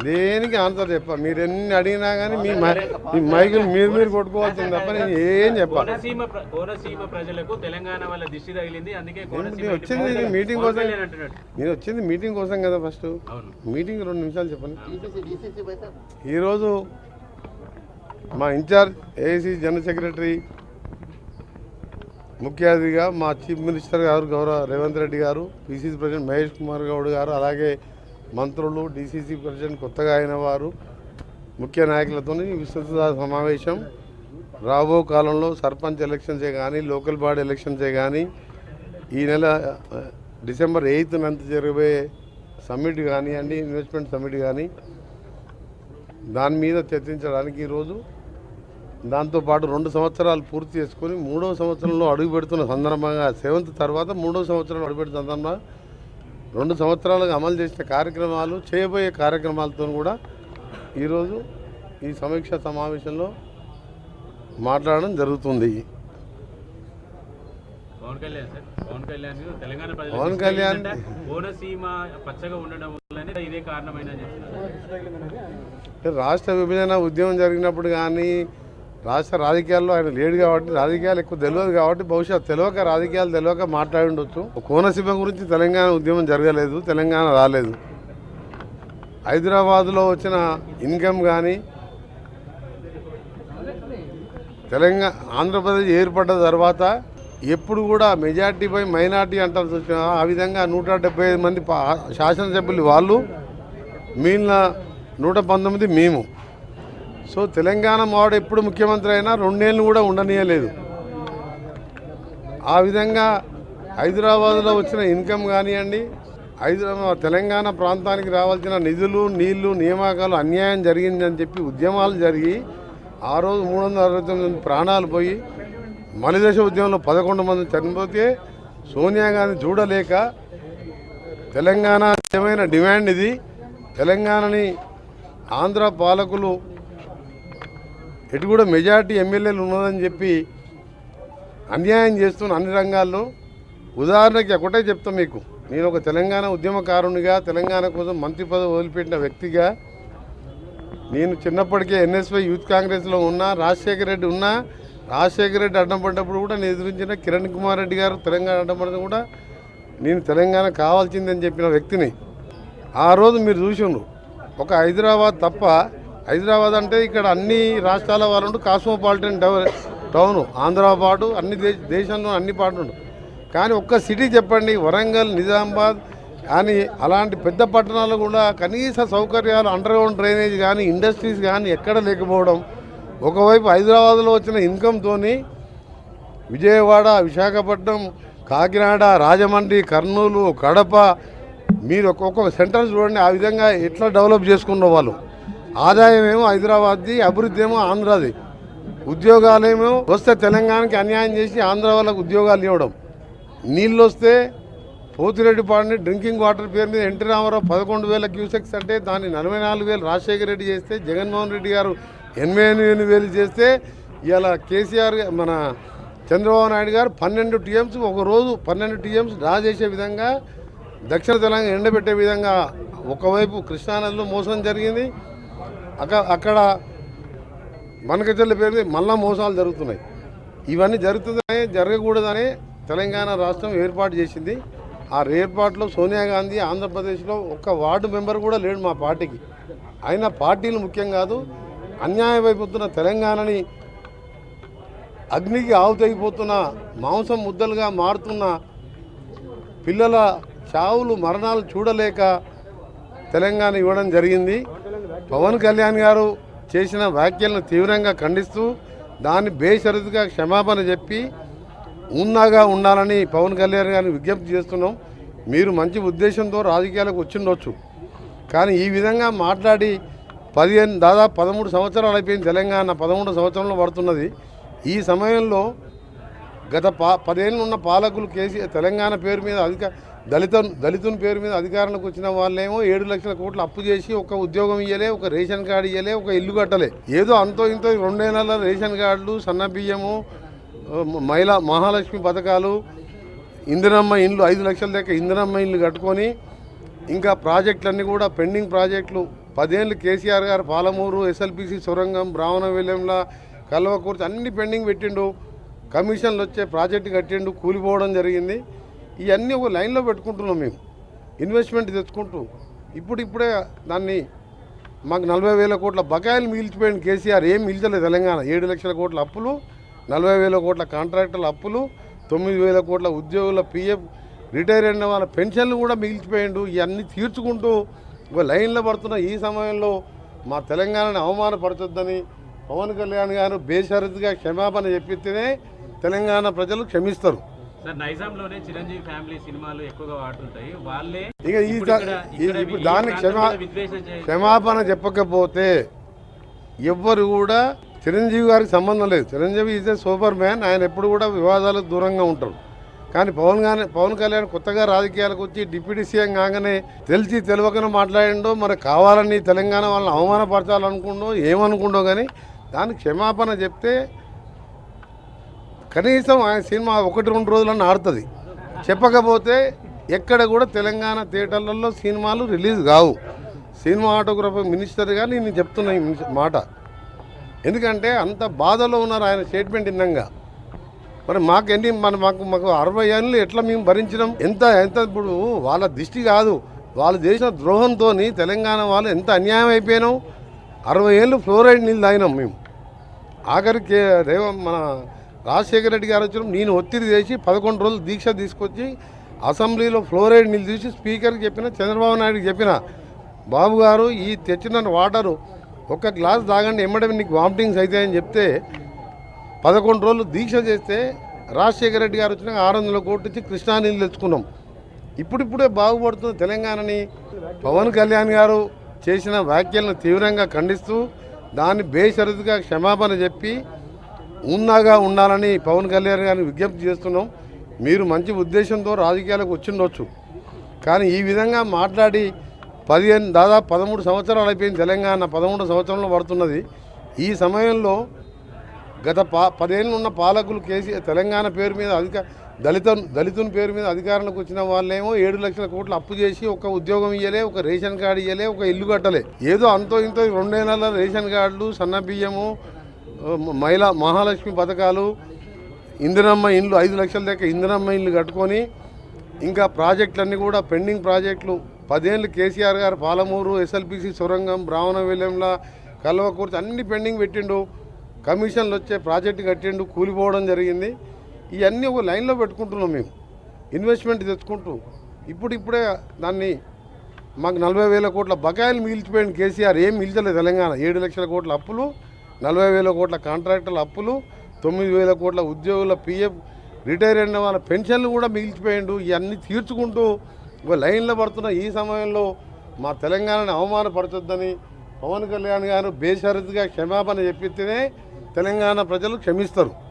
దేనికి ఆన్సర్ చెప్ప? మీరు ఎన్ని అడిగినా కానీ మీ మై- మైకులు మీరు మీరు కొట్టుకోవాల్సింది తప్ప నేను ఏం చెప్పాలి కోనసీమ ప్ర- కోనసీమ ప్రజలకు తెలంగాణ వల్ల దిష్టి తగిలింది అందుకే కోనసీమ నేను వచ్చింది మీటింగ్ కోసం? నేను వచ్చింది మీటింగ్ కోసం కదా ఫస్ట్? మీటింగ్ రెండు నిమిషాలు చెప్పండి. ఈరోజు మా ఇన్ఛార్జ్ ఏఐసి జనరల్ సెక్రటరీ ముఖ్య అతిథిగా మా చీఫ్ మినిస్టర్ గారు గౌరవ రేవంత్ రెడ్డి గారు పిసిసి ప్రెసిడెంట్ మహేష్ కుమార్ గౌడ్ గారు అలాగే మంత్రులు డిసిసి ప్రెసిడెంట్ కొత్తగా అయిన వారు ముఖ్య నాయకులతో విస్తృత సమావేశం. రాబో కాలంలో సర్పంచ్ ఎలక్షన్సే కానీ లోకల్ బాడీ ఎలక్షన్సే కానీ ఈ నెల డిసెంబర్ ఎయిత్ నంత జరగబోయే సమ్మిట్ కానివ్వండి ఇన్వెస్ట్మెంట్ సమ్మిట్ కానీ దాని మీద చర్చించడానికి ఈరోజు దాంతోపాటు రెండు సంవత్సరాలు పూర్తి చేసుకొని మూడవ సంవత్సరంలో అడుగు పెడుతున్న సందర్భంగా సెవెంత్ తర్వాత మూడవ సంవత్సరంలో అడుగు పెడుతున్న సందర్భంగా రెండు సంవత్సరాలుగా అమలు చేసిన కార్యక్రమాలు చేయబోయే కార్యక్రమాలతో కూడా ఈరోజు ఈ సమీక్ష సమావేశంలో మాట్లాడడం జరుగుతుంది. పవన్ కళ్యాణ్ రాష్ట్ర విభజన ఉద్యమం జరిగినప్పుడు కానీ రాష్ట్ర రాజకీయాల్లో ఆయన లేడు కాబట్టి రాజకీయాలు ఎక్కువ తెలియదు కాబట్టి బహుశా తెలియక రాజకీయాలు తెలియక మాట్లాడి ఉండొచ్చు కోనసీమ గురించి తెలంగాణ ఉద్యమం జరగలేదు తెలంగాణ రాలేదు. హైదరాబాద్లో వచ్చిన ఇన్కమ్ కానీ తెలంగాణ ఆంధ్రప్రదేశ్ ఏర్పడ్డ తర్వాత ఎప్పుడు కూడా మెజార్టీ పై మైనార్టీ అంటారు వచ్చిన ఆ విధంగా నూట డెబ్బై ఐదు మంది పా- శాసనసభ్యులు వాళ్ళు మిగిలిన నూట పంతొమ్మిది మేము. సో తెలంగాణ మావాడు ఎప్పుడు ముఖ్యమంత్రి అయినా రెండేళ్ళు కూడా ఉండనీయలేదు. ఆ విధంగా హైదరాబాద్లో వచ్చిన ఇన్కమ్ కానివ్వండి హైదరాబాద్ తెలంగాణ ప్రాంతానికి రావాల్సిన నిధులు నీళ్ళు నియామకాలు అన్యాయం జరిగిందని చెప్పి ఉద్యమాలు జరిగి ఆ రోజు మూడు వందల అరవై తొమ్మిది ప్రాణాలు పోయి మలిదశ ఉద్యమంలో పదకొండు మంది చనిపోతే సోనియా గాంధీ చూడలేక తెలంగాణ ఏమైనా డిమాండ్ ఇది? తెలంగాణని ఆంధ్ర పాలకులు ఎటు కూడా మెజార్టీ ఎమ్మెల్యేలు ఉన్నదని చెప్పి అన్యాయం చేస్తున్న అన్ని రంగాల్లో ఉదాహరణకి ఒకటే చెప్తా మీకు. నేను ఒక తెలంగాణ ఉద్యమకారునిగా తెలంగాణ కోసం మంత్రి పదవి వదిలిపెట్టిన వ్యక్తిగా నేను చిన్నప్పటికే ఎన్ఎస్వై యూత్ కాంగ్రెస్లో ఉన్నా రాజశేఖర రెడ్డి ఉన్నా రాజశేఖర రెడ్డి అడ్డం పడ్డప్పుడు కూడా నేను ఎదిరించిన కిరణ్ కుమార్ రెడ్డి గారు తెలంగాణ అడ్డం పడిన కూడా నేను తెలంగాణ కావాల్సిందని చెప్పిన వ్యక్తిని. ఆ రోజు మీరు చూసిండ్రు. ఒక హైదరాబాద్ తప్ప హైదరాబాద్ అంటే ఇక్కడ అన్ని రాష్ట్రాల వాళ్ళు కాస్మోపాలిటన్ టౌన్ ఆంధ్ర పాటు అన్ని దేశ దేశంలో అన్ని పాటు కానీ ఒక్క సిటీ చెప్పండి వరంగల్ నిజామాబాద్ కానీ అలాంటి పెద్ద పట్టణాలు కూడా కనీస సౌకర్యాలు అండర్ గ్రౌండ్ డ్రైనేజ్ కానీ ఇండస్ట్రీస్ కానీ ఎక్కడ లేకపోవడం ఒకవైపు హైదరాబాద్లో వచ్చిన ఇన్కమ్తోని విజయవాడ విశాఖపట్నం కాకినాడ రాజమండ్రి కర్నూలు కడప మీరు ఒక్కొక్క సెంటర్స్ చూడండి ఆ విధంగా ఎట్లా డెవలప్ చేసుకున్న వాళ్ళు ఆదాయం ఏమో హైదరాబాద్ది అభివృద్ధి ఏమో ఆంధ్రాది. ఉద్యోగాలేమో వస్తే తెలంగాణకి అన్యాయం చేసి ఆంధ్ర వాళ్ళకు ఉద్యోగాలు ఇవ్వడం. నీళ్ళు వస్తే పోతిరెడ్డిపాడిని డ్రింకింగ్ వాటర్ పేరు మీద ఎన్టీ రామారావు పదకొండు వేల క్యూసెక్స్ అంటే దాన్ని నలభై నాలుగు వేలు రాజశేఖర రెడ్డి చేస్తే జగన్మోహన్ రెడ్డి గారు ఎనభై ఎనిమిది వేలు చేస్తే ఇలా కేసీఆర్ మన చంద్రబాబు నాయుడు గారు పన్నెండు టీఎంస్ ఒకరోజు పన్నెండు టీఎంస్ డ్రా చేసే విధంగా దక్షిణ తెలంగాణ ఎండబెట్టే విధంగా ఒకవైపు కృష్ణానదిలో మోసం జరిగింది అక్కడ అక్కడ మనకచెల్ల పేరు మళ్ళా మోసాలు జరుగుతున్నాయి. ఇవన్నీ జరుగుతుందని జరగకూడదని తెలంగాణ రాష్ట్రం ఏర్పాటు చేసింది. ఆ ఏర్పాటులో సోనియా గాంధీ ఆంధ్రప్రదేశ్లో ఒక్క వార్డు మెంబర్ కూడా లేడు మా పార్టీకి. అయినా పార్టీలు ముఖ్యం కాదు అన్యాయమైపోతున్న తెలంగాణని అగ్నికి ఆవుతైపోతున్న మాంసం ముద్దలుగా మారుతున్న పిల్లల చావులు మరణాలు చూడలేక తెలంగాణ ఇవ్వడం జరిగింది. పవన్ కళ్యాణ్ గారు చేసిన వ్యాఖ్యలను తీవ్రంగా ఖండిస్తూ దాన్ని బేషరతుగా క్షమాపణ చెప్పి ఉన్నాగా ఉండాలని పవన్ కళ్యాణ్ గారిని విజ్ఞప్తి చేస్తున్నాం. మీరు మంచి ఉద్దేశంతో రాజకీయాలకు వచ్చిండొచ్చు. కానీ ఈ విధంగా మాట్లాడి పదిహేను దాదాపు పదమూడు సంవత్సరాలు అయిపోయింది తెలంగాణ పదమూడు సంవత్సరంలో పడుతున్నది. ఈ సమయంలో గత పా పదేళ్ళు ఉన్న పాలకులు కేసీ తెలంగాణ పేరు మీద అధిక దళిత దళితుని పేరు మీద అధికారంలోకి వచ్చిన వాళ్ళేమో ఏడు లక్షల కోట్లు అప్పు చేసి ఒక ఉద్యోగం ఇయ్యలే ఒక రేషన్ కార్డు ఇయ్యలే ఒక ఇల్లు కట్టలే. ఏదో అంతో ఇంతో రెండేళ్ళ రేషన్ కార్డులు సన్న బియ్యము మహిళా మహాలక్ష్మి పథకాలు ఇందిరమ్మ ఇండ్లు ఐదు లక్షల దగ్గర ఇందిరమ్మ ఇండ్లు కట్టుకొని ఇంకా ప్రాజెక్టులన్నీ కూడా పెండింగ్ ప్రాజెక్టులు. పదేళ్ళు కేసీఆర్ గారు పాలమూరు ఎస్ఎల్పిసి సొరంగం బ్రాహ్మణ విలయంల కల్వకూర్చి అన్ని పెండింగ్ పెట్టిండు. కమిషన్లు వచ్చే ప్రాజెక్టు కట్టిండు కూలిపోవడం జరిగింది. ఇవన్నీ ఒక లైన్లో పెట్టుకుంటున్నాం మేము. ఇన్వెస్ట్మెంట్ తెచ్చుకుంటూ. ఇప్పుడు ఇప్పుడే దాన్ని మాకు నలభై వేల కోట్ల బకాయిలు మిగిల్చిపోయింది కేసీఆర్ ఏం మిగిల్చలేదు తెలంగాణ. ఏడు లక్షల కోట్ల అప్పులు నలభై వేల కోట్ల కాంట్రాక్టుల అప్పులు తొమ్మిది వేల కోట్ల ఉద్యోగుల పిఎఫ్ రిటైర్ అయిన వాళ్ళ పెన్షన్లు కూడా మిగిలిచిపోయిండు. ఇవన్నీ తీర్చుకుంటూ ఒక లైన్లో పడుతున్న ఈ సమయంలో మా తెలంగాణని అవమానపరచొద్దని పవన్ కళ్యాణ్ గారు బేషరతుగా క్షమాపణ చెప్పితేనే తెలంగాణ ప్రజలు క్షమిస్తారు. సార్ నైజాంలోనే చిరంజీవి ఫ్యామిలీ సినిమాలు ఎక్కువగా వాడుతుంటాయి. వాళ్ళే ఇక ఈ ఇప్పుడు ఇక్కడ- ఇక్కడ ఇప్పుడు ఈ దానికి ప్రాంతం క్షమా మీద విద్వేషం చే- క్షమాపణ చెప్పకపోతే ఎవ్వరు కూడా చిరంజీవి గారికి సంబంధం లేదు. Chiranjeevi is a super man ఆయన ఎప్పుడు కూడా వివాదాలకు దూరంగా ఉంటారు కానీ పవన్ గాని పవన్ కళ్యాణ్ కొత్తగా రాజకీయాలకు వచ్చి డిప్యూటీ సీఎం కాగానే తెలిసి తెలియకనే మాట్లాడిండో మరి కావాలని తెలంగాణ వాళ్ళని అవమానపరచాలనుకుండో ఏమనుకుండో కానీ దానికి క్షమాపణ చెప్తే కనీసం ఆయన సినిమా ఒకటి రెండు రోజులన్నా ఆడుతుంది. చెప్పకపోతే ఎక్కడ కూడా తెలంగాణ థియేటర్లలో సినిమాలు రిలీజ్ కావు. సినిమా ఆటోగ్రఫీ మినిస్టర్గా నేను చెప్తున్నా ఈ మాట. ఎందుకంటే అంత బాధలో ఉన్నారు ఆయన స్టేట్మెంట్ ఇందంగా మరి మాకు ఎన్ని మన మాకు మాకు అరవై ఏళ్ళు ఎట్లా మేము భరించడం ఎంత ఎంత ఇప్పుడు వాళ్ళ దిష్టి కాదు. వాళ్ళు చేసిన ద్రోహంతో తెలంగాణ వాళ్ళు ఎంత అన్యాయం అయిపోయినాం? అరవై ఏళ్ళు ఫ్లోరైడ్ నీళ్ళు తాగినాం మేము. ఆఖరికి రేవ మన రాజశేఖర రెడ్డి గారు వచ్చిన నేను ఒత్తిడి చేసి పదకొండు రోజులు దీక్ష తీసుకొచ్చి అసెంబ్లీలో ఫ్లోరైడ్ నీళ్ళు తీసి స్పీకర్కి చెప్పిన చంద్రబాబు నాయుడుకి చెప్పిన బాబు గారు ఈ తెచ్చిన వాటరు ఒక్క గ్లాస్ తాగండి ఎమ్మడే నీకు వామిటింగ్స్ అవుతాయని చెప్తే పదకొండు రోజులు దీక్ష చేస్తే రాజశేఖర రెడ్డి గారు వచ్చినాక ఆరు వందల కోట్లు ఇచ్చి కృష్ణా నీళ్ళు తెచ్చుకున్నాం. ఇప్పుడిప్పుడే బాగుపడుతుంది తెలంగాణని. పవన్ కళ్యాణ్ గారు చేసిన వ్యాఖ్యలను తీవ్రంగా ఖండిస్తూ దాన్ని బేషరతుగా క్షమాపణ చెప్పి ఉన్నాగా ఉండాలని పవన్ కళ్యాణ్ గారిని విజ్ఞప్తి చేస్తున్నాం. మీరు మంచి ఉద్దేశంతో రాజకీయాలకు వచ్చిండొచ్చు. కానీ ఈ విధంగా మాట్లాడి పదిహేను దాదాపు పదమూడు సంవత్సరాలు అయిపోయింది తెలంగాణ పదమూడు సంవత్సరంలో పడుతున్నది. ఈ సమయంలో గత పా పదేళ్ళు ఉన్న పాలకులు కేసీఆర్ తెలంగాణ పేరు మీద అధిక దళిత దళితుని పేరు మీద అధికారంలోకి వచ్చిన వాళ్ళేమో ఏడు లక్షల కోట్లు అప్పు చేసి ఒక ఉద్యోగం ఇయ్యలే ఒక రేషన్ కార్డు ఇయ్యలే ఒక ఇల్లు కట్టలే. ఏదో అంతో ఇంతో రెండేళ్ళ రేషన్ కార్డులు సన్న బియ్యము మహిళా మహాలక్ష్మి పథకాలు ఇందిరమ్మ ఇండ్లు ఐదు లక్షల దాకా ఇందిరమ్మ ఇండ్లు కట్టుకొని ఇంకా ప్రాజెక్టులన్నీ కూడా పెండింగ్ ప్రాజెక్టులు. పదేళ్ళు కేసీఆర్ గారు పాలమూరు ఎస్ఎల్పిసి సొరంగం బ్రాహ్మణ విలయంల కల్వకూర్చి అన్ని పెండింగ్ పెట్టిండు. కమిషన్లు వచ్చే ప్రాజెక్టు కట్టిండు కూలిపోవడం జరిగింది. ఇవన్నీ ఒక లైన్లో పెట్టుకుంటున్నాం మేము. ఇన్వెస్ట్మెంట్ తెచ్చుకుంటూ. ఇప్పుడు ఇప్పుడే దాన్ని మాకు నలభై వేల కోట్ల బకాయిలు మిగిలిచిపోయింది కేసీఆర్. ఏం మిగిల్చలేదు తెలంగాణ. ఏడు లక్షల కోట్ల అప్పులు నలభై వేల కోట్ల కాంట్రాక్టుల అప్పులు తొమ్మిది వేల కోట్ల ఉద్యోగుల పిఎఫ్ రిటైర్ అయిన వాళ్ళ పెన్షన్లు కూడా మిగిల్చిపోయిండు. ఇవన్నీ తీర్చుకుంటూ ఒక లైన్లో పడుతున్న ఈ సమయంలో మా తెలంగాణని అవమానపరచొద్దని పవన్ కళ్యాణ్ గారు బేషరతుగా క్షమాపణ చెప్పితేనే తెలంగాణ ప్రజలు క్షమిస్తారు.